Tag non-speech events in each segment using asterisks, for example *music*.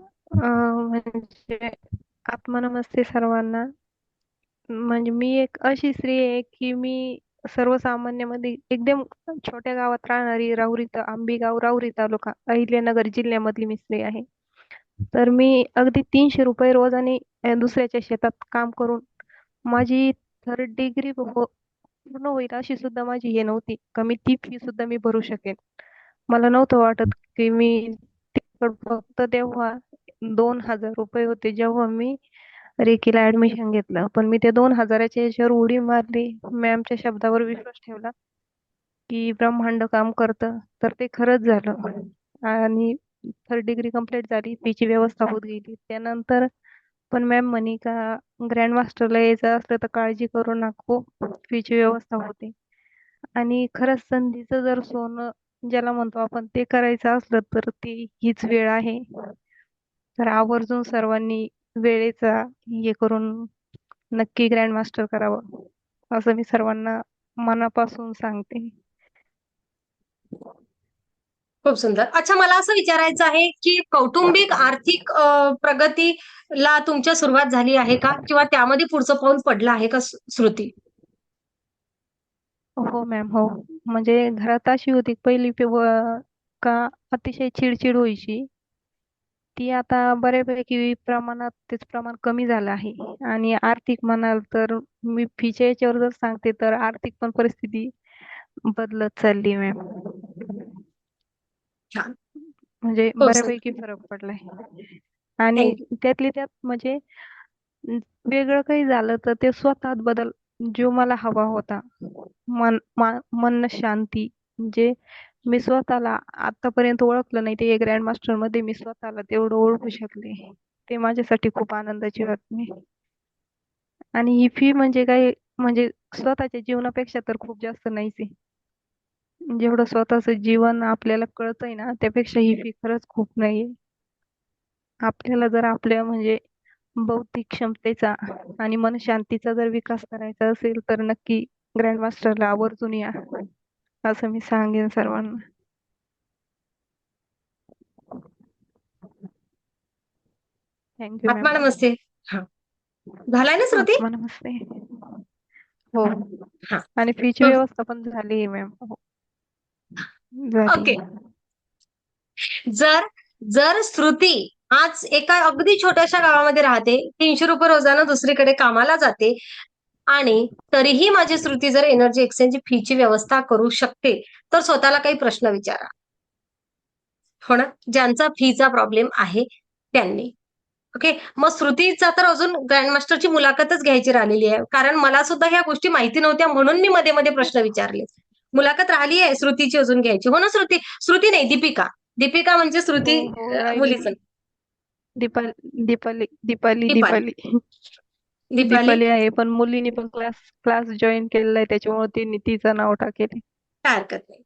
अं, म्हणजे आत्मनमस्ते सर्वांना. म्हणजे मी एक अशी स्त्री आहे की मी सर्वसामान्यामध्ये एकदम छोट्या गावात राहणारी राहुरी त आंबेगाव राहुरी तालुका अहिल्यानगर जिल्ह्यामधली मी स्त्री आहे. तर मी अगदी तीनशे रुपये रोजाने दुसऱ्याच्या शेतात काम करून माझी थर्ड डिग्री हो, पूर्ण होईल अशी सुद्धा माझी हे नव्हती कमी ती फी सुद्धा मी भरू शकेन. मला नव्हतं वाटत की मी तिकड फक्त तेव्हा दोन हजार रुपये होते जेव्हा मी रेकीला ऍडमिशन घेतलं. पण मी ते दोन हजाराच्या याच्यावर उडी मारली. मॅमच्या शब्दावर विश्वास ठेवला की ब्रह्मांड काम करतं. तर ते खरंच झालं. आणि थर्ड डिग्री कंप्लीट झाली. फीची व्यवस्था होत गेली. त्यानंतर पण मॅम म्हणे का ग्रँड मास्टरला यायचं असलं तर काळजी करू नको. फीची व्यवस्था होते. आणि खरंच संधीचं जर सोनं ज्याला म्हणतो आपण ते करायचं असलं तर ती हीच वेळ आहे. तर आवर्जून सर्वांनी वेळेचा हे करून नक्की ग्रँड मास्टर करावं असं मी सर्वांना मनापासून सांगते खूप सुंदर. अच्छा मला असं विचारायचं आहे की कौटुंबिक आर्थिक प्रगतीला तुमच्या सुरुवात झाली आहे का? किंवा त्यामध्ये पुढचं पाऊल पडलं आहे का श्रु श्रुती? हो मॅम हो. म्हणजे घरात अशी होती पहिली का अतिशय चिडचिड व्हायची. ती आता बऱ्यापैकी प्रमाणात तेच प्रमाण कमी झालं आहे आणि आर्थिक म्हणाल तर मी फीच्या याच्यावर जर सांगते तर आर्थिक पण परिस्थिती बदलत चालली मॅम. म्हणजे सुंदर. बऱ्यापैकी फरक पडलाय. आणि थँक त्यातल्या त्यात म्हणजे वेगळं काही झालं तर ते स्वतःत बदल जो मला हवा होता. मन मा मन शांती म्हणजे मी स्वतःला आतापर्यंत ओळखलं नाही ते ग्रँड मास्टरमध्ये मी स्वतःला तेवढं ओळखू शकले. ते माझ्यासाठी खूप आनंदाची बातमी आणि ही फी म्हणजे काय म्हणजे स्वतःच्या जीवनापेक्षा तर खूप जास्त नाहीच आहे. जेवढं स्वतःचं जीवन आपल्याला कळतंय ना त्यापेक्षा ही फी खरंच खूप नाहीये. आपल्याला जर आपल्या म्हणजे बौद्धिक क्षमतेचा आणि मनशांतीचा जर विकास करायचा असेल तर नक्की ग्रँड मास्टरला आवर्जून या. असं मी सांगेन सर्वांना. थँक यू आत्मा मॅम. नमस्ते. हां. झालाय ना श्रुती? नमस्ते. हो. हां. आणि फीची व्यवस्था पण झाली मॅम. हो. ओके. जर जर श्रुती आज एका अगदी छोट्याशा गावामध्ये राहते, ₹300 रोजानं दुसरीकडे कामाला जाते आणि तरीही माझी श्रुती जर एनर्जी एक्सचेंज फीची व्यवस्था करू शकते, तर स्वतःला काही प्रश्न विचारा. हो ना? ज्यांचा फीचा प्रॉब्लेम आहे त्यांनी. ओके. मग श्रुतीचा तर अजून ग्रँड मास्टरची मुलाखतच घ्यायची राहिलेली आहे. कारण मला सुद्धा ह्या गोष्टी माहिती नव्हत्या म्हणून मी मध्ये-मध्ये प्रश्न विचारले. मुलाखत राहिली आहे श्रुतीची अजून घ्यायची. हो ना श्रुती? श्रुती नाही दीपिका. दीपिका म्हणजे श्रुती हो, हो. मुलीचं. दीपाली दीपाली दीपाली दीपाली. दीपाली. आहे पण मुलीने पण क्लास क्लास जॉइन केलेला आहे त्याच्यामुळे तिने तिचं नाव टाकेल. काय हरकत नाही.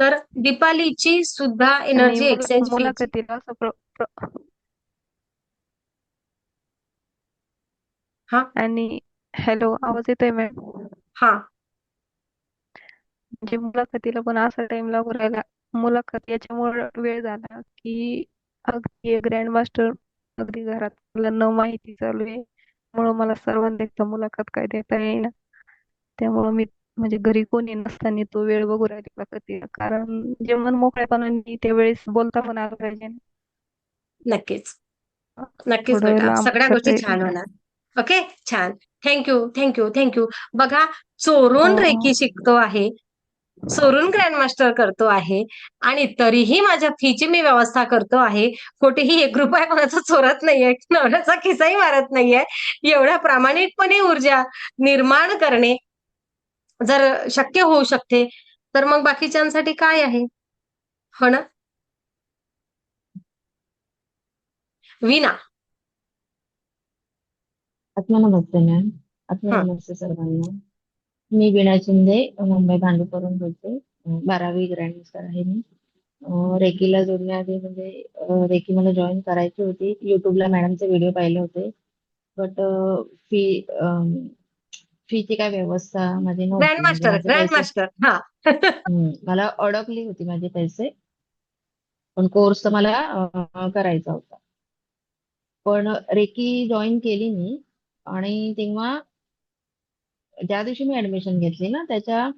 तर दीपालीची सुद्धा आणि एनर्जी मुला एक्सचेंज फीची मुलाखतीला असं प्र प्र हां. आणि हॅलो आवाज येतोय मॅम? हां. म्हणजे मुलाखतीला पण असा टाइम लागू राहिला. मुलाखत याच्यामुळे वेळ झाला की अगदी ग्रँड मास्टर अगदी घरात मला न माहिती चालू आहे. त्यामुळं मला सर्वांदेखता मुलाखत काय देता येईना. त्यामुळं मी म्हणजे घरी कोणी नसताना तो वेळ बघू राहिली मुलाखतीला. कारण जे मन मोकळेपणाने त्यावेळेस बोलता पण आलं पाहिजे ना. नक्कीच. नक्कीच बेटा. सगळ्या गोष्टी छान. होणार. ओके. छान. Thank you, thank you, thank you. बघा चोरून रेकी हो. शिकतो आहे. चोरून ग्रँड मास्टर करतो आहे आणि तरीही माझ्या फीची मी व्यवस्था करतो आहे. कुठेही ₹1 कोणाचा चोरत नाहीये. नवऱ्याचा खिसाही मारत नाहीये. एवढ्या प्रामाणिकपणे ऊर्जा निर्माण करणे जर शक्य होऊ शकते, तर मग बाकीच्यांसाठी काय आहे? हो ना? वीणा. आत्मा नमस्ते मॅम. आत्मा. नमस्ते सर्वांना. मी वीणा शिंदे मुंबई भांडूपवरून बोलते. अ, 12वी ग्रँड मास्टर आहे मी. रेकीला जोडण्याआधी म्हणजे रेकी मला जॉइन करायची होती. YouTubeला मॅडमचे व्हिडिओ पाहिले होते. बट फी फीची काय व्यवस्था माझी नव्हती. म्हणजे मास्टर, *laughs* मला अडकली होती माझे पैसे. पण कोर्स तर मला करायचा होता. पण रेकी जॉईन केली मी आणि तेव्हा ज्या दिवशी मी ऍडमिशन घेतली ना त्याच्या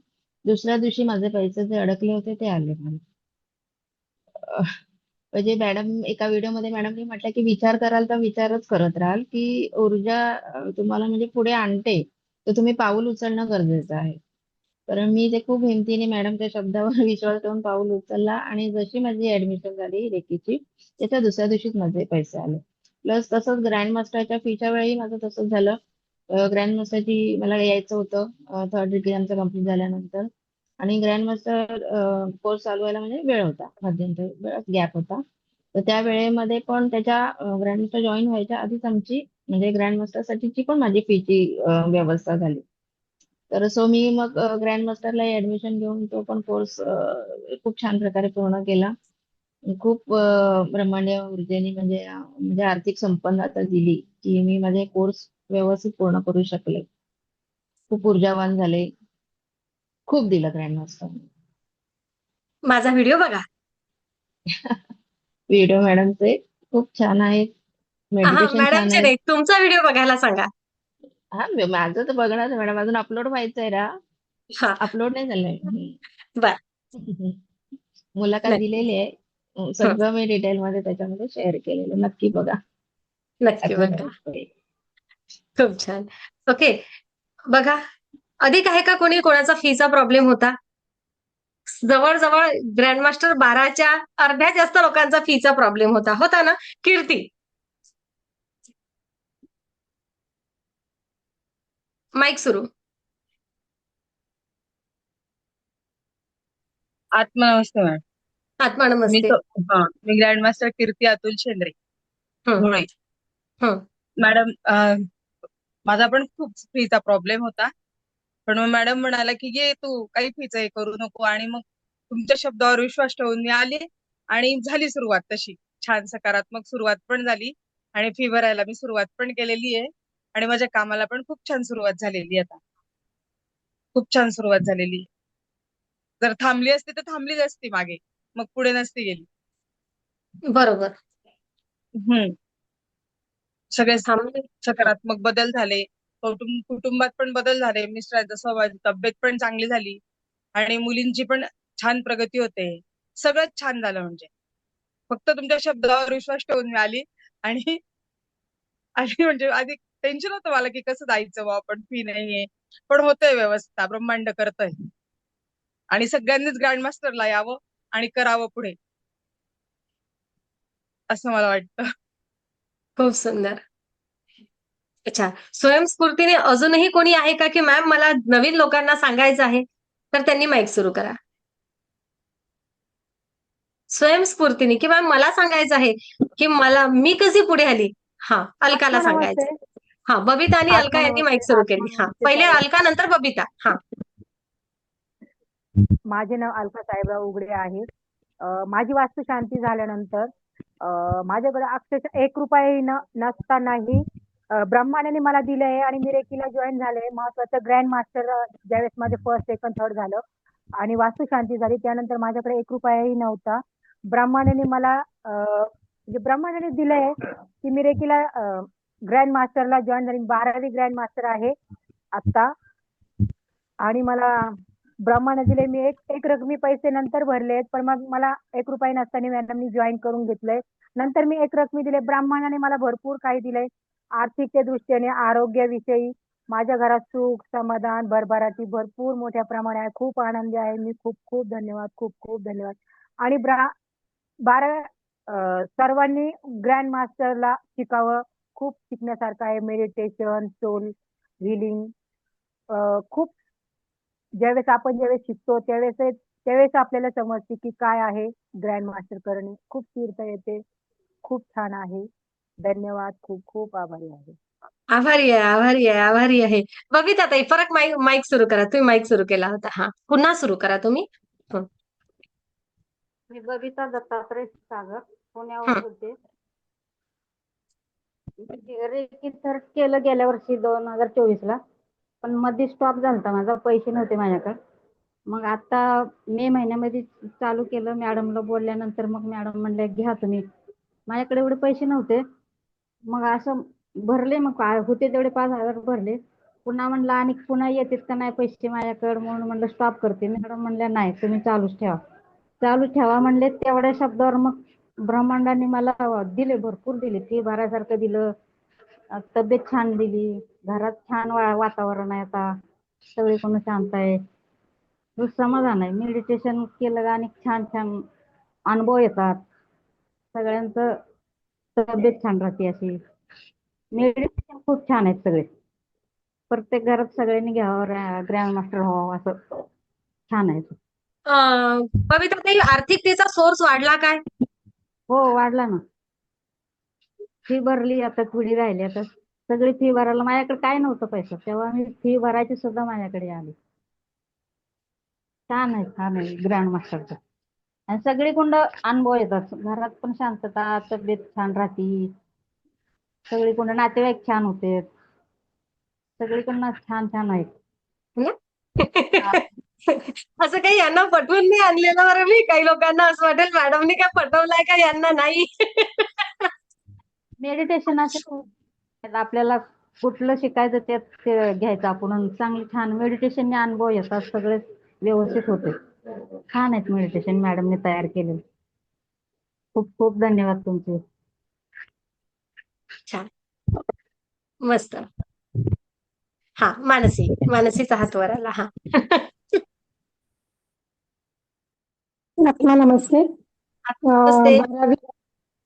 दुसऱ्या दिवशी माझे पैसे जे अडकले होते ते आले मला. म्हणजे मॅडम एका व्हिडिओमध्ये मॅडमनी म्हटलं की विचार कराल तर विचारच करत राहाल की ऊर्जा तुम्हाला म्हणजे पुढे आणते तर तुम्ही पाऊल उचलणं गरजेचं आहे. तर मी ते खूप हिमतीने मॅडमच्या शब्दावर *laughs* विश्वास ठेवून पाऊल उचलला आणि जशी माझी ऍडमिशन झाली रेकीची त्याच्या दुसऱ्या दिवशीच माझे पैसे आले. प्लस तसंच ग्रँड मास्टरच्या फीच्या वेळी माझं तसंच झालं. ग्रँड मास्टरची मला यायचं होतं थर्ड डिग्री आमचं कंप्लीट झाल्यानंतर. आणि ग्रँड मास्टर कोर्स चालू व्हायला म्हणजे वेळ होता मध्यंतर गॅप होता. तर त्या वेळेमध्ये पण त्याच्या ग्रँड मास्टर जॉईन व्हायच्या आधीच आमची म्हणजे ग्रँड मास्टर साठीची पण माझी फीची व्यवस्था झाली. तर सो मी मग ग्रँड मास्टरला ऍडमिशन घेऊन तो पण कोर्स खूप छान प्रकारे पूर्ण केला. खूप ब्रह्मांड ब्रह्मांडीय ऊर्जेने म्हणजे म्हणजे आर्थिक संपन्नता दिली की मी माझे कोर्स व्यवस्थित पूर्ण करू शकले. खूप ऊर्जावान झाले. खूप दिलं ग्रँड मास्टर माझा व्हिडिओ बघा. *laughs* व्हिडिओ मॅडमचे खूप छान आहेत. मॅडमचे आहे नाही तुमचा व्हिडिओ बघायला सांगा. हा माझं तर बघणार आहे मॅडम. अजून अपलोड व्हायचंय ना. हा. अपलोड नाही झालंय. *laughs* मुलाखत दिलेली आहे. सगळं मी डिटेल मध्ये त्याच्यामध्ये शेअर केलेलं. नक्की बघा. नक्की बघा. खूप छान. ओके बघा अधिक आहे का कोणी? कोणाचा फीचा प्रॉब्लेम होता? जवळजवळ ग्रँडमास्टर बाराच्या अर्ध्या जास्त लोकांचा फीचा प्रॉब्लेम होता. होता ना? कीर्ती. माईक सुरू. आत्मनमस्ते मॅम. आत्मा मी नमस्ते तो हा मी grand master Kirti Atul Shendre. Madam माझा पण खूप फीचा प्रॉब्लेम होता. पण मग मॅडम म्हणाला की ये तू काही फीचं हे करू नको आणि मग तुमच्या शब्दावर विश्वास ठेवून मी आले आणि झाली सुरुवात तशी. छान सकारात्मक सुरुवात पण झाली आणि फी भरायला मी सुरुवात पण केलेली आहे आणि माझ्या कामाला पण खूप छान सुरुवात झालेली आता. खूप छान सुरुवात झालेली. जर थांबली असती तर थांबलीच असती मागे. मग पुढे नसती गेली. बरोबर. हम्म. सगळे थांबले सकारात्मक बदल झाले. कौटुंब कुटुंबात पण बदल झाले. मिस्टरांचा स्वभाव तब्येत पण चांगली झाली. आणि मुलींची पण छान प्रगती होते. सगळंच छान झालं म्हणजे. फक्त तुमच्या शब्दावर विश्वास ठेवून मी आली आणि आणि म्हणजे आधी टेन्शन होतं मला की कसं जायचं बा आपण फी नाहीये. पण होतंय व्यवस्था. ब्रह्मांड करतय. आणि सगळ्यांनीच ग्रँडमास्टरला यावं आणि करावं पुढे. असं मला वाटतं. खूप सुंदर. अच्छा स्वयंस्फूर्तीने अजूनही कोणी आहे का की मॅम मला नवीन लोकांना सांगायचं आहे? तर त्यांनी माईक सुरू करा. स्वयंस्फूर्तीने की मॅम मला सांगायचं आहे की मला मी कशी पुढे आली? हा अलकाला सांगायचं. हा बबिता आणि अलका यांनी माईक सुरू केली. हा पहिले. अलका नंतर बबिता. हा. माझे नाव अलका साहेबराव उघडे आहे. माझी वास्तुशांती झाल्यानंतर माझ्याकडे अक्षरशः एक रुपयाही नसतानाही अं, मला दिले आहे आणि मी रेकीला जॉईन झाले महत्वाचं ग्रँड मास्टर ज्यावेळेस माझे फर्स्ट सेकंड थर्ड झालं आणि वास्तुशांती झाली त्यानंतर माझ्याकडे एक रुपयाही नव्हता. ब्रह्मांडाने मला म्हणजे ब्रह्मांडाने दिले आहे की मी रेकीला ग्रँड मास्टरला जॉईन झाली. बारावी ग्रँड मास्टर आहे आता आणि मला ब्राह्मण दिले मी एक एक रकमी पैसे नंतर भरलेत पण मग मला एक रुपये नसताना मॅडमनी जॉईन करून घेतलंय. नंतर मी एक रकमी दिले ब्राह्मणाने मला भरपूर काही दिलंय. आर्थिकच्या दृष्टीने आरोग्याविषयी माझ्या घरात सुख समाधान भरभराटी भरपूर मोठ्या प्रमाणे आहे. खूप आनंदी आहे. मी खूप खूप धन्यवाद. खूप खूप धन्यवाद. आणि ब्रा बारा सर्वांनी ग्रँड मास्टरला शिकावं. खूप शिकण्यासारखं आहे. मेडिटेशन सोल हिलिंग खूप ज्यावेळेस आपण ज्यावेळेस शिकतो त्यावेळेस त्यावेळेस आपल्याला समजते की काय आहे ग्रँड मास्टर करणे. खूप तीर्थ येते. खूप छान आहे. धन्यवाद. खूप खूप आभारी आहे. आभारी आहे आभारी आहे आभारी आहे. बबिता ताई परत माईक माईक सुरू करा. तुम्ही माईक सुरू केला होता. हा. पुन्हा सुरू करा तुम्ही. मी बबिता दत्तात्रय सागर हं. पुण्यावरून बोलते. रेकी केलं गेल्या वर्षी दोन हजार चोवीस ला पण मध्ये स्टॉप झालता माझा पैसे नव्हते माझ्याकडे. मग आता मे महिन्यामध्ये चालू केलं मॅडमला बोलल्यानंतर मग मॅडम म्हणले घ्या तुम्ही. माझ्याकडे एवढे पैसे नव्हते. मग असं भरले मग होते तेवढे पाच हजार भरले. पुन्हा म्हणलं आणि पुन्हा येतात का नाही पैसे माझ्याकडे? म्हणून म्हणलं स्टॉप करते. मॅडम म्हणल्या नाही तुम्ही चालूच ठेवा. चालू ठेवा म्हणले तेवढ्या शब्दावर मग ब्रह्मांडाने मला दिले भरपूर दिले. ते बारासारखं दिलं तब्येत छान दिली. घरात छान वातावरण आहे आता. सगळे कोण शांत आहे. समाधान आहे. मेडिटेशन केलं आणि छान छान अनुभव येतात. सगळ्यांचं तब्येत छान राहते अशी. मेडिटेशन खूप छान आहेत सगळे. प्रत्येक घरात सगळ्यांनी घ्यावं ग्रँड मास्टर व्हावं असं छान आहे. ताई आर्थिकतेचा सोर्स वाढला काय? हो वाढला ना. फी भरली आता थोडी राहिली आता सगळी फी भरायला माझ्याकडे काय नव्हतं पैसा. तेव्हा मी फी भरायची सुद्धा माझ्याकडे आली. छान आहे छान आहे ग्रँड मास्टरचं आणि सगळी कुंड अनुभव येतात. घरात पण शांतता तब्येत छान राहती. सगळी कुंड नातेवाईक छान होते. सगळीकडनं छान छान आहेत. *laughs* असं काही यांना पटवून नाही आणलेलं बरं मी. काही लोकांना असं वाटेल मॅडमने काय पटवलंय का? यांना नाही. *laughs* मेडिटेशन असं आपल्याला कुठलं शिकायचं त्यात ते घ्यायचं. आपण चांगली छान मेडिटेशनने अनुभव येतात. सगळे व्यवस्थित होते. छान आहेत मेडिटेशन मॅडमने तयार केलेले. खूप खूप धन्यवाद तुमचे. मस्त. हा मानसी. मानसीचा हात वर आला. हा. *laughs* आत्मा नमस्ते अं, नमस्ते. बारावी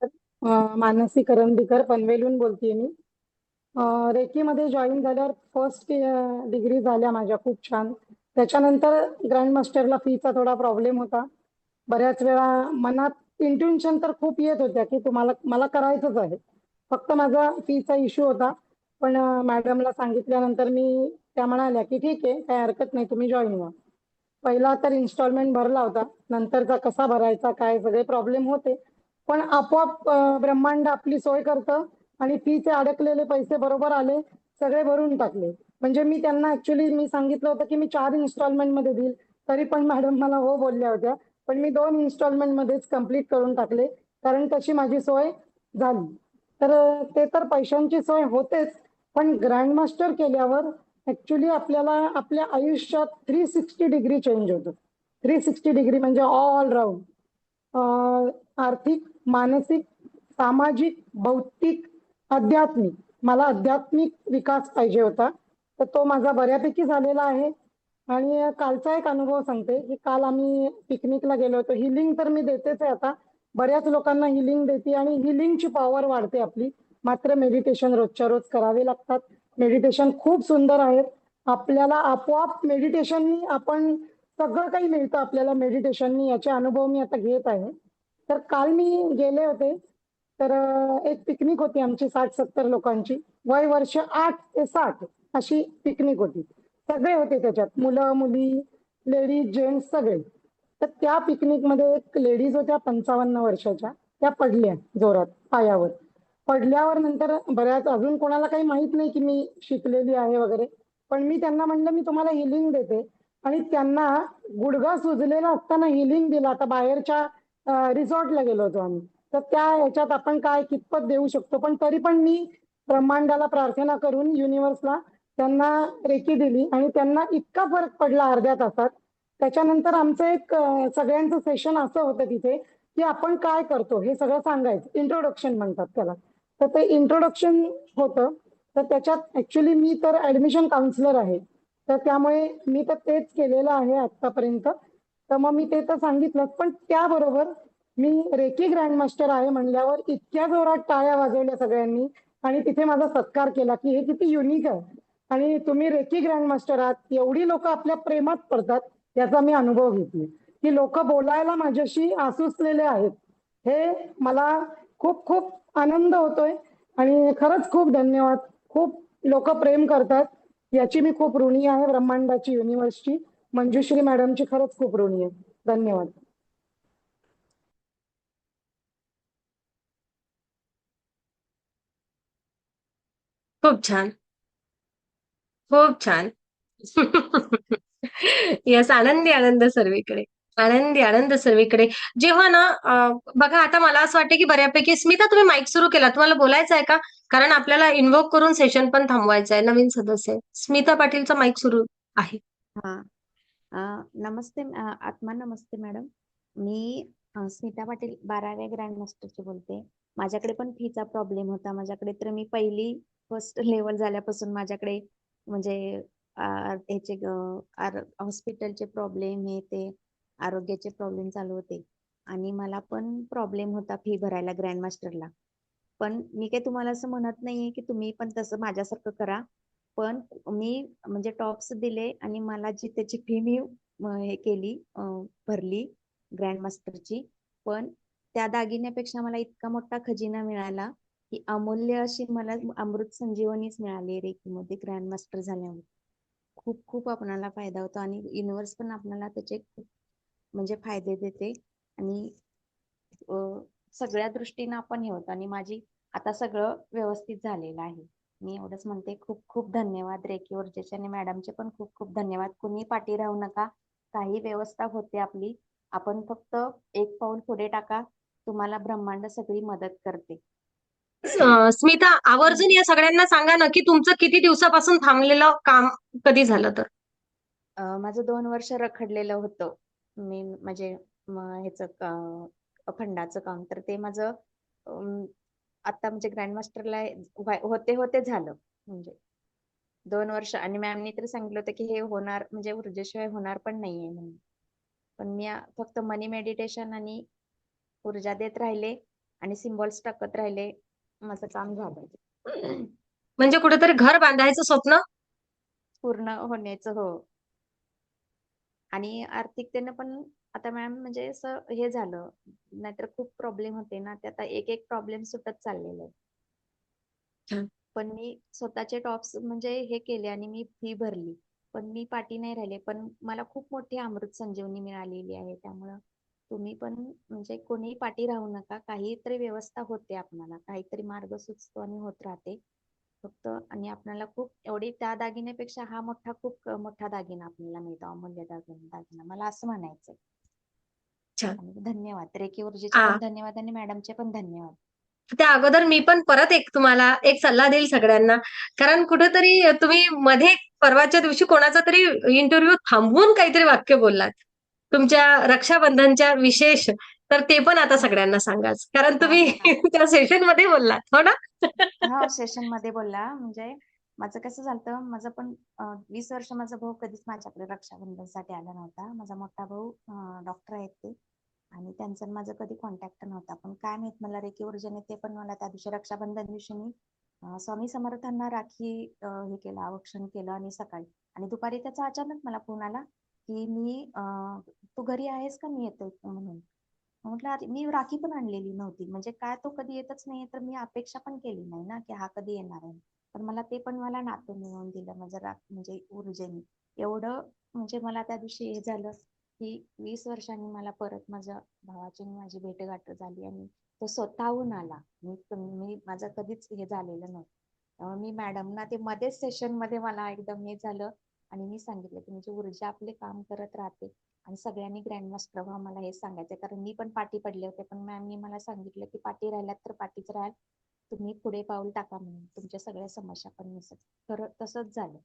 अं, मानसी करंदीकर पनवेलहून बोलते मी. रेकीमध्ये जॉईन झाल्यावर फर्स्ट डिग्री झाल्या माझ्या खूप छान. त्याच्यानंतर ग्रँड मास्टरला फीचा थोडा प्रॉब्लेम होता. बऱ्याच वेळा मनात इंट्युशन तर खूप येत होत्या की तुम्हाला मला करायचंच आहे. फक्त माझा फीचा इश्यू होता. पण मॅडमला सांगितल्यानंतर मी त्या म्हणाल्या की ठीक आहे काही हरकत नाही तुम्ही जॉईन व्हा. पहिला तर इन्स्टॉलमेंट भरला होता. नंतरचा कसा भरायचा काय सगळे प्रॉब्लेम होते. पण आपोआप ब्रह्मांड आपली सोय करतं आणि फीचे अडकलेले पैसे बरोबर आले सगळे भरून टाकले. म्हणजे मी त्यांना ऍक्च्युली मी सांगितलं होतं की मी चार इन्स्टॉलमेंटमध्ये देईल. तरी पण मॅडम मला हो बोलल्या होत्या. पण मी दोन इन्स्टॉलमेंट मध्येच कंप्लीट करून टाकले. कारण तशी माझी सोय झाली. तर ते तर पैशांची सोय होतेच. पण ग्रँड मास्टर केल्यावर ऍक्च्युली आपल्याला आपल्या आयुष्यात थ्री सिक्स्टी डिग्री चेंज होतो. थ्री सिक्स्टी डिग्री म्हणजे ऑल राऊंड आर्थिक मानसिक सामाजिक भौतिक आध्यात्मिक. मला आध्यात्मिक विकास पाहिजे होता. तर तो माझा बऱ्यापैकी झालेला आहे. आणि कालचा एक अनुभव सांगते की काल आम्ही पिकनिकला गेलो होतो. हिलिंग तर मी देतेच आहे आता. बऱ्याच लोकांना हिलिंग देते आणि हिलिंगची पॉवर वाढते आपली. मात्र मेडिटेशन रोजच्या रोज करावे लागतात. मेडिटेशन खूप सुंदर आहेत. आपल्याला आपोआप मेडिटेशननी आपण सगळं काही मिळतं आपल्याला. मेडिटेशननी याचे अनुभव मी आता घेत आहे. तर काल मी गेले होते. तर एक पिकनिक होती आमची साठ सत्तर लोकांची. वय वर्ष आठ ते साठ अशी पिकनिक होती. सगळे होते त्याच्यात. मुलं मुली लेडीज जेंट्स सगळे. तर त्या पिकनिकमध्ये एक लेडीज होत्या पंचावन्न वर्षाच्या. त्या पडल्या जोरात पायावर. पडल्यावर नंतर बऱ्याच अजून कोणाला काही माहीत नाही की मी शिकलेली आहे वगैरे. पण मी त्यांना म्हणलं मी तुम्हाला हिलिंग देते. आणि त्यांना गुडघा सुजलेला असताना हिलिंग दिला. आता बाहेरच्या रिसॉर्टला गेलो होतो आम्ही. तर त्या ह्याच्यात आपण काय कितपत देऊ शकतो? पण तरी पण मी ब्रह्मांडाला प्रार्थना करून युनिव्हर्सला त्यांना रेकी दिली आणि त्यांना इतका फरक पडला अर्ध्या तासात. त्याच्यानंतर आमचं एक सगळ्यांचं सेशन असं होतं तिथे की आपण काय करतो? हे सगळं सांगायचं. इंट्रोडक्शन म्हणतात त्याला. तर ते इंट्रोडक्शन होतं. तर त्याच्यात ऍक्च्युली मी तर ऍडमिशन काउन्सिलर आहे. तर त्यामुळे मी तर तेच केलेलं आहे आतापर्यंत तर मग मी ते तर सांगितलं पण त्याबरोबर मी रेकी ग्रँड मास्टर आहे म्हणल्यावर इतक्या जोरात टाळ्या वाजवल्या सगळ्यांनी आणि तिथे माझा सत्कार केला की हे किती युनिक आहे. आणि तुम्ही रेकी ग्रँडमास्टर आहात एवढी लोक आपल्या प्रेमात पडतात याचा मी अनुभव घेतली. की लोक बोलायला माझ्याशी आसुसलेले आहेत. हे मला खूप खूप आनंद होतोय आणि खरंच खूप धन्यवाद. खूप लोक प्रेम करतात. याची मी खूप ऋणी आहे ब्रह्मांडाची युनिव्हर्सची मंजुश्री मॅडमची खरंच खूप ऋणी आहे. धन्यवाद. खूप छान. खूप छान. यस आनंदी आनंद सर्वीकडे. आनंदी आनंद सर्वीकडे. जेव्हा ना बघा आता मला असं वाटतं की बऱ्यापैकी स्मिता तुम्ही माईक सुरू केला. तुम्हाला बोलायचं आहे का? कारण आपल्याला इन्व्होक करून सेशन पण थांबवायचं आहे नवीन सदस्य. स्मिता पाटीलचा माईक सुरू आहे. हा. नमस्ते आत्मा नमस्ते मॅडम. मी स्मिता पाटील बाराव्या ग्रँड मास्टरची बोलते. माझ्याकडे पण फीचा प्रॉब्लेम होता. माझ्याकडे तर मी पहिली फर्स्ट लेवल झाल्यापासून माझ्याकडे म्हणजे ह्याचे हॉस्पिटलचे प्रॉब्लेम हे ते आरोग्याचे प्रॉब्लेम चालू होते. आणि मला पण प्रॉब्लेम होता फी भरायला ग्रँड मास्टरला. पण मी काही तुम्हाला असं म्हणत नाहीये की तुम्ही पण तसं माझ्यासारखं करा. पण मी म्हणजे टॉप्स दिले आणि मला जी त्याची फी मी हे केली भरली ग्रँड मास्टरची पण त्या दागिन्यापेक्षा मला इतका मोठा खजिना मिळाला की अमूल्य अशी मला अमृत संजीवनीच मिळाली रेकीमध्ये ग्रँड मास्टर झाल्यामुळे. खूप खूप आपणाला फायदा होतो आणि युनिव्हर्स पण आपल्याला त्याचे खूप म्हणजे फायदे देते आणि सगळ्या दृष्टीनं आपण हे होतो आणि माझी आता सगळं व्यवस्थित झालेलं आहे. मी एवढंच म्हणते खूप खूप धन्यवाद रेकी ऊर्जेचे आणि मॅडमचे पण खूप खूप धन्यवाद. कुणी पाठी राहू नका काही व्यवस्था होते आपली. आपण फक्त एक पाऊल पुढे टाका तुम्हाला ब्रह्मांड सगळी मदत करते. स्मिता आवर्जून या सगळ्यांना सांगा ना की तुमचं किती दिवसापासून थांबलेलं काम कधी झालं तर? माझं दोन वर्ष रखडलेलं होतं. मी म्हणजे ह्याचं फंडाचं काम. तर ते माझं आता म्हणजे ग्रँड मास्टरला होते होते झालं. म्हणजे दोन वर्ष आणि मॅमनी तर सांगितलं होतं की हे होणार म्हणजे ऊर्जेशिवाय होणार पण नाहीये म्हणून. पण मी फक्त मनी मेडिटेशन आणि ऊर्जा देत राहिले आणि सिम्बॉल्स टाकत राहिले. माझं काम झालं. म्हणजे कुठेतरी घर बांधायचं स्वप्न? पूर्ण होण्याचं हो. आणि आर्थिकतेनं पण आता मॅम म्हणजे असं हे झालं नाहीतर खूप प्रॉब्लेम होते ना ते आता एक एक प्रॉब्लेम सुटत चाललेले छान. पण मी स्वतःचे टॉप्स म्हणजे हे केले आणि मी फी भरली. पण मी पाठी नाही राहिले. पण मला खूप मोठी अमृत संजीवनी मिळालेली आहे. त्यामुळं तुम्ही पण म्हणजे कोणीही पाठी राहू नका. काहीतरी व्यवस्था होते आपणाला काहीतरी मार्ग सुचतो आणि होत राहते. फक्त आणि आपल्याला खूप एवढी त्या दागिन्यापेक्षा हा मोठा खूप मोठा दागिना आपल्याला मिळतो. अमूल्य दागिना दागिना. मला असं म्हणायचंय. छान. धन्यवाद. रेकी ऊर्जेचे. पण धन्यवाद आणि मॅडमचे पण धन्यवाद. त्या अगोदर मी पण परत एक तुम्हाला एक सल्ला देईल सगळ्यांना. कारण कुठेतरी तुम्ही मध्ये परवाच्या दिवशी कोणाचा तरी इंटरव्ह्यू थांबवून काहीतरी वाक्य बोललात. तुमच्या रक्षाबंधनच्या विशेष. तर ते पण आता सगळ्यांना सांगाच कारण तुम्ही *laughs* त्या सेशनमध्ये बोललात हो ना? सेशनमध्ये बोलला. म्हणजे माझं कसं झालं माझं पण वीस वर्ष माझा भाऊ कधीच माझ्याकडे रक्षाबंधनसाठी आला नव्हता. माझा मोठा भाऊ डॉक्टर आहेत ते. आणि त्यांचा आणि माझा कधी कॉन्टॅक्ट नव्हता. पण काय माहीत मला रेकी ऊर्जेने ते पण मला त्या दिवशी रक्षाबंधन दिवशी मी स्वामी समर्थांना राखी हे केलं आवक्षण केलं आणि सकाळी. आणि दुपारी त्याचा अचानक मला फोन आला की मी तू घरी आहेस का? मी येतोय म्हणून. म्हटलं मी राखी पण आणलेली नव्हती. म्हणजे काय तो कधी येतच नाही तर मी अपेक्षा पण केली नाही ना की हा कधी येणार आहे? पण मला ते पण मला नातं मिळवून दिलं माझं राख म्हणजे ऊर्जेने एवढं म्हणजे मला त्या दिवशी हे झालं. की वीस वर्षांनी मला परत माझ्या भावाची आणि माझी भेटगाठ झाली आणि तो स्वतःहून आला. मी मी माझं कधीच हे झालेलं नव्हतं. त्यामुळे मी मॅडमना ते मध्येच सेशनमध्ये मला एकदम हे झालं आणि मी सांगितलं की म्हणजे ऊर्जा आपले काम करत राहते आणि सगळ्यांनी ग्रँड मास्टर व्हा मला हे सांगायचं कारण मी पण पाठी पडले होते. पण मॅमनी मला सांगितलं की पाठी राहिल्यात तर पाठीच राहाल. तुम्ही पुढे पाऊल टाका म्हणून. तुमच्या सगळ्या समस्या पण निसत खरं तसंच झालं.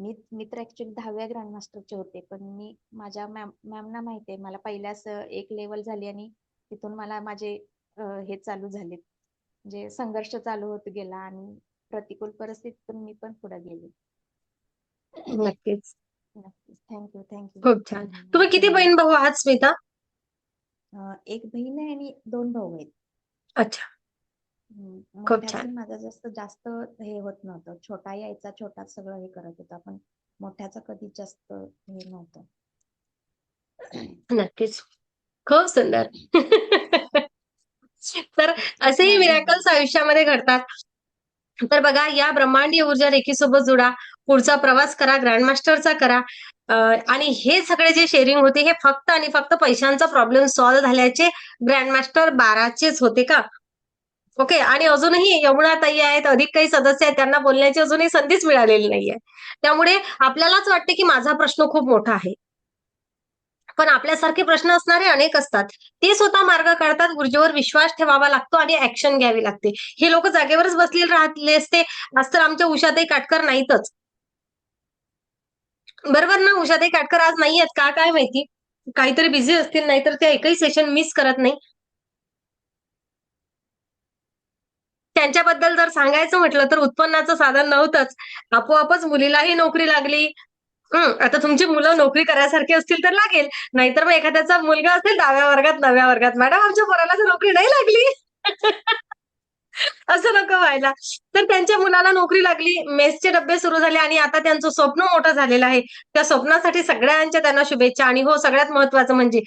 मी मी तर ऍक्च्युली दहाव्या ग्रँड मास्टरचे होते पण मी माझ्या मॅम मॅमना माहिती आहे मला पहिल्याच एक लेवल झाली आणि तिथून मला माझे हे चालू झाले म्हणजे संघर्ष चालू होत गेला आणि प्रतिकूल परिस्थितीतून मी पण पुढे गेले. नक्कीच. नक्कीच. थँक्यू थँक्यू खूप छान. तुम्ही किती बहीण भाऊ आहात स्मिता? एक बहीण आहे आणि दोन भाऊ आहेत. अच्छा. खूप छान. माझं जास्त जास्त हे होत नव्हतं. छोटा यायचा छोटा सगळं हे करत होता. पण मोठ्याचं कधी जास्त हे नव्हतं. *clears throat* नक्कीच. खूप सुंदर. *laughs* तर असेही मिरॅकल्स आयुष्यामध्ये घडतात. तर बघा या ब्रह्मांडीय ऊर्जा रेखीसोबत जुडा. पुढचा प्रवास करा ग्रँडमास्टरचा करा. आणि हे सगळे जे शेअरिंग होते हे फक्त आणि फक्त पैशांचा प्रॉब्लेम सॉल्व्ह झाल्याचे ग्रँडमास्टर बाराचेच होते का? ओके आणि अजूनही यमुना ताई आहेत अधिक काही सदस्य आहेत त्यांना बोलण्याची अजूनही संधीच मिळालेली नाहीये. त्यामुळे आपल्यालाच वाटते की माझा प्रश्न खूप मोठा आहे. पण आपल्यासारखे प्रश्न असणारे अनेक असतात. ते स्वतः मार्ग काढतात ऊर्जेवर विश्वास ठेवावा लागतो आणि ऍक्शन घ्यावी लागते. हे लोक जागेवरच बसलेले राहले असते. आज तर आमच्या उषाताई काटकर नाहीतच. बरोबर ना उषाताई काटकर आज नाही आहेत का काय माहिती? काहीतरी बिझी असतील नाहीतर ते एकही सेशन मिस करत नाही. त्यांच्याबद्दल जर सांगायचं म्हटलं तर उत्पन्नाचं साधन नव्हतंच. आपोआपच मुलीलाही नोकरी लागली. आता तुमची मुलं नोकरी करायसारखी असतील तर लागेल. नाहीतर मग एखाद्याचा मुलगा असेल दहाव्या वर्गात नव्या वर्गात. मॅडम आमच्या पोराला तर नोकरी नाही लागली. *laughs* *laughs* असं नको व्हायला. तर त्यांच्या मुलाला नोकरी लागली मेसचे डब्बे सुरू झाले आणि आता त्यांचं स्वप्न मोठं झालेलं आहे. त्या स्वप्नासाठी सगळ्यांच्या त्यांना शुभेच्छा आणि हो सगळ्यात महत्वाचं म्हणजे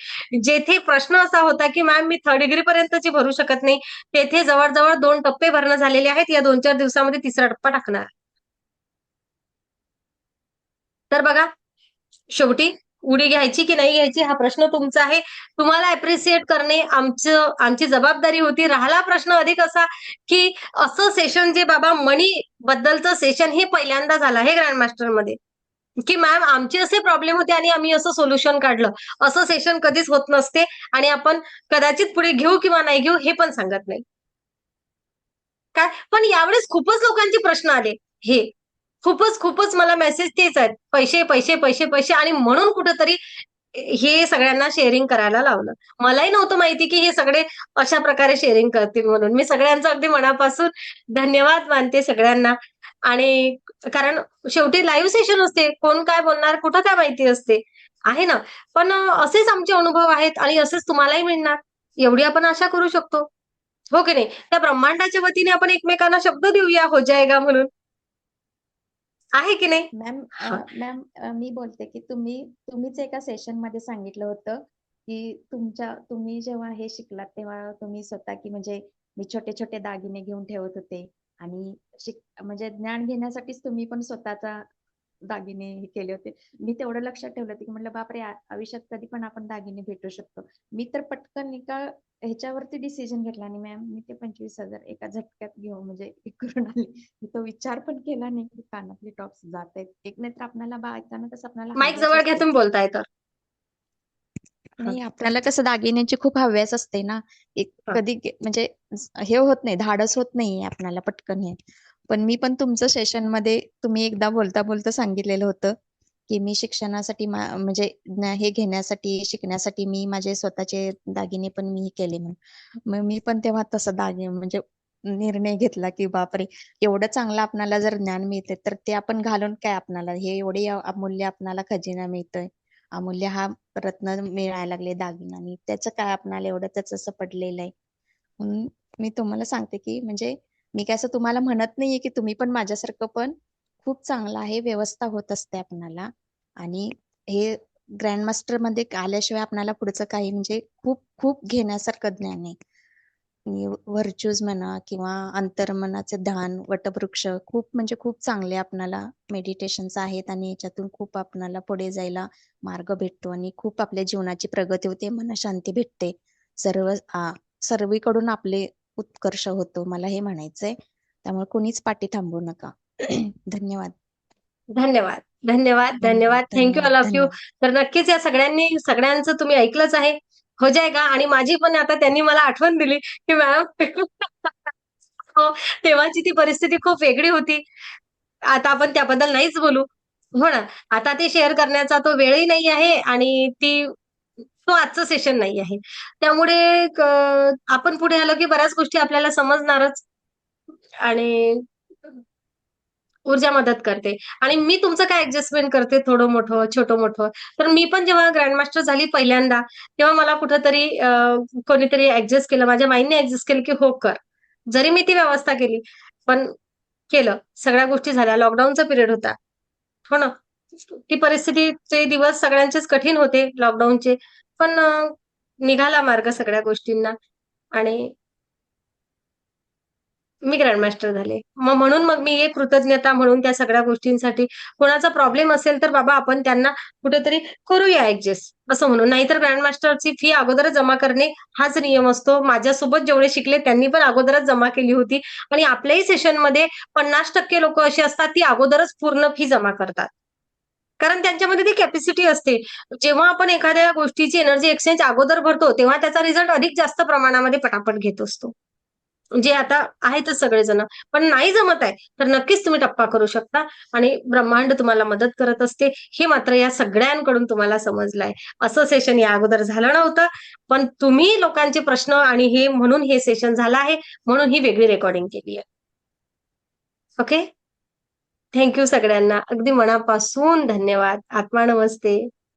जेथे प्रश्न असा होता की मॅम मी थर्ड डिग्री पर्यंतची भरू शकत नाही. तेथे जवळजवळ दोन टप्पे भरणं झालेले आहेत. या दोन चार दिवसामध्ये तिसरा टप्पा टाकणार. तर बघा शेवटी उडी घ्यायची की नाही घ्यायची हा प्रश्न तुमचा आहे. तुम्हाला अप्रिशिएट करणे आमचं आमची जबाबदारी होती. राहिला प्रश्न अधिक असा की असं सेशन जे बाबा मनी बद्दलचं सेशन हे पहिल्यांदा झालं आहे ग्रँडमध्ये की मॅम आमचे असे प्रॉब्लेम होते आणि आम्ही असं सोल्युशन काढलं. असं सेशन कधीच होत नसते आणि आपण कदाचित पुढे घेऊ किंवा नाही घेऊ हे पण सांगत नाही. काय? पण यावेळेस खूपच लोकांचे प्रश्न आले. हे खूपच खूपच मला मेसेज तेच आहेत. पैसे पैसे पैसे पैसे आणि म्हणून कुठंतरी हे सगळ्यांना शेअरिंग करायला लावलं. मलाही नव्हतं माहिती की हे सगळे अशा प्रकारे शेअरिंग करतील म्हणून. मी सगळ्यांचं अगदी मनापासून धन्यवाद मानते सगळ्यांना. आणि कारण शेवटी लाईव्ह सेशन असते. कोण काय बोलणार कुठं काय माहिती असते. आहे ना? पण असेच आमचे अनुभव आहेत आणि असेच तुम्हालाही मिळणार. एवढी आपण आशा करू शकतो. हो की नाही? त्या ब्रह्मांडाच्या वतीने आपण एकमेकांना शब्द देऊया हो जायगा म्हणून. आहे की नाही मॅम. मॅम मी बोलते की तुम्ही तुम्हीच एका सेशनमध्ये सांगितलं होतं की तुमच्या तुम्ही जेव्हा हे शिकलात तेव्हा तुम्ही स्वतः की म्हणजे मी छोटे छोटे दागिने घेऊन ठेवत होते आणि शिक म्हणजे ज्ञान घेण्यासाठीच तुम्ही पण स्वतःचा दागिने हे केले होते. मी तेवढं लक्षात ठेवलं होतं की म्हटलं बापरे आयुष्यात कधी पण आपण दागिने भेटू शकतो. मी तर पटकन एका ह्याच्यावरती डिसिजन घेतला आणि मॅम मी ते पंचवीस हजार एका झटक्यात घेऊ म्हणजे हे करून आले. मी तो विचार पण केला नाही की कानातले टॉप्स जात आहेत. एक नाही तर आपल्याला बायकांना कसं आपल्याला माईक जवळ घ्या. तुम्ही बोलताय तर. नाही आपल्याला कसं दागिन्यांची खूप हव्यास असते ना. एक. कधी म्हणजे हे होत नाही धाडस होत नाही आपल्याला पटकन हे. पण मी पण तुमचं सेशनमध्ये तुम्ही एकदा बोलता बोलता सांगितलेलं होतं की मी शिक्षणासाठी म्हणजे हे घेण्यासाठी शिकण्यासाठी मी माझे स्वतःचे दागिने पण मी केले म्हणून. मग मी पण तेव्हा तसं दागिने म्हणजे निर्णय घेतला की बापरे एवढं चांगलं आपणाला जर ज्ञान मिळते तर ते आपण घालून काय आपणाला? हे एवढे अमूल्य आपणाला खजिना मिळतोय. अमूल्य हा रत्न मिळायला लागले दागिन्यानी. त्याचं काय आपणाला एवढं त्याचं असं पडलेलं आहे? म्हणून मी तुम्हाला सांगते की म्हणजे मी काय असं तुम्हाला म्हणत नाहीये की तुम्ही पण माझ्यासारखं पण खूप चांगलं आहे व्यवस्था होत असते आपणाला. आणि हे ग्रँडमास्टरमध्ये आल्याशिवाय आपणाला पुढचं काही म्हणजे खूप खूप घेण्यासारखं ज्ञान आहे व्हर्च्यूज म्हणा किंवा अंतर्मनाचे ध्यान वटवृक्ष खूप म्हणजे खूप चांगले आपणाला मेडिटेशन्स आहेत आणि याच्यातून खूप आपणाला पुढे जायला मार्ग भेटतो आणि खूप आपल्या जीवनाची प्रगती होते मनशांती भेटते. सर्व सर्वीकडून आपले उत्कर्ष होतो मला हे म्हणायचंय. त्यामुळे कोणीच पाठी थांबू नका. *clears throat* धन्यवाद. धन्यवाद. धन्यवाद धन्यवाद थँक्यू ऑल ऑफ यू. तर नक्कीच या सगळ्यांनी सगळ्यांचं तुम्ही ऐकलंच आहे. हो जायगा. आणि माझी पण आता त्यांनी मला आठवण दिली की मॅम *laughs* हो तेव्हाची ती परिस्थिती खूप वेगळी होती. आता आपण त्याबद्दल नाहीच बोलू. हो ना. आता ते शेअर करण्याचा तो वेळही नाही आहे आणि ती तो आजचं सेशन नाही आहे. त्यामुळे आपण पुढे आलो की बऱ्याच गोष्टी आपल्याला समजणारच. आणि ऊर्जा मदत करते. आणि मी तुमचं काय ऍडजस्टमेंट करते थोडं मोठं छोटं मोठं? तर मी पण जेव्हा ग्रँडमास्टर झाली पहिल्यांदा तेव्हा मला कुठंतरी कोणीतरी ऍडजस्ट केलं. माझ्या माईंनी ऍडजस्ट केलं की हो कर. जरी मी ती व्यवस्था केली पण केलं. सगळ्या गोष्टी झाल्या. लॉकडाऊनचा पिरियड होता. हो ना? ती परिस्थितीचे दिवस सगळ्यांचेच कठीण होते लॉकडाऊनचे पण निघाला मार्ग सगळ्या गोष्टींना आणि मी ग्रँडमास्टर झाले. मग म्हणून मग मी एक कृतज्ञता म्हणून त्या सगळ्या गोष्टींसाठी कोणाचा प्रॉब्लेम असेल तर बाबा आपण त्यांना कुठेतरी करूया ऍडजस्ट असं म्हणून. नाहीतर ग्रँडमास्टरची फी अगोदरच जमा करणे हाच नियम असतो. माझ्यासोबत जेवढे शिकले त्यांनी पण अगोदरच जमा केली होती. आणि आपल्याही सेशनमध्ये पन्नास टक्के लोक अशी असतात ती अगोदरच पूर्ण फी जमा करतात. कारण त्यांच्यामध्ये ती कॅपॅसिटी असते. जेव्हा आपण एखाद्या गोष्टीची एनर्जी एक्सचेंज अगोदर भरतो तेव्हा त्याचा रिझल्ट अधिक जास्त प्रमाणामध्ये पटापट घेत असतो. जे आता आहेतच सगळेजण. पण नाही जमत आहे तर नक्कीच तुम्ही टप्पा करू शकता आणि ब्रह्मांड तुम्हाला मदत करत असते. हे मात्र या सगळ्यांकडून तुम्हाला समजलंय. असं सेशन या अगोदर झालं नव्हतं पण तुम्ही लोकांचे प्रश्न आणि हे म्हणून हे सेशन झालं आहे म्हणून ही वेगळी रेकॉर्डिंग केली आहे. ओके थँक्यू सगळ्यांना. अगदी मनापासून धन्यवाद. आत्मा नमस्ते.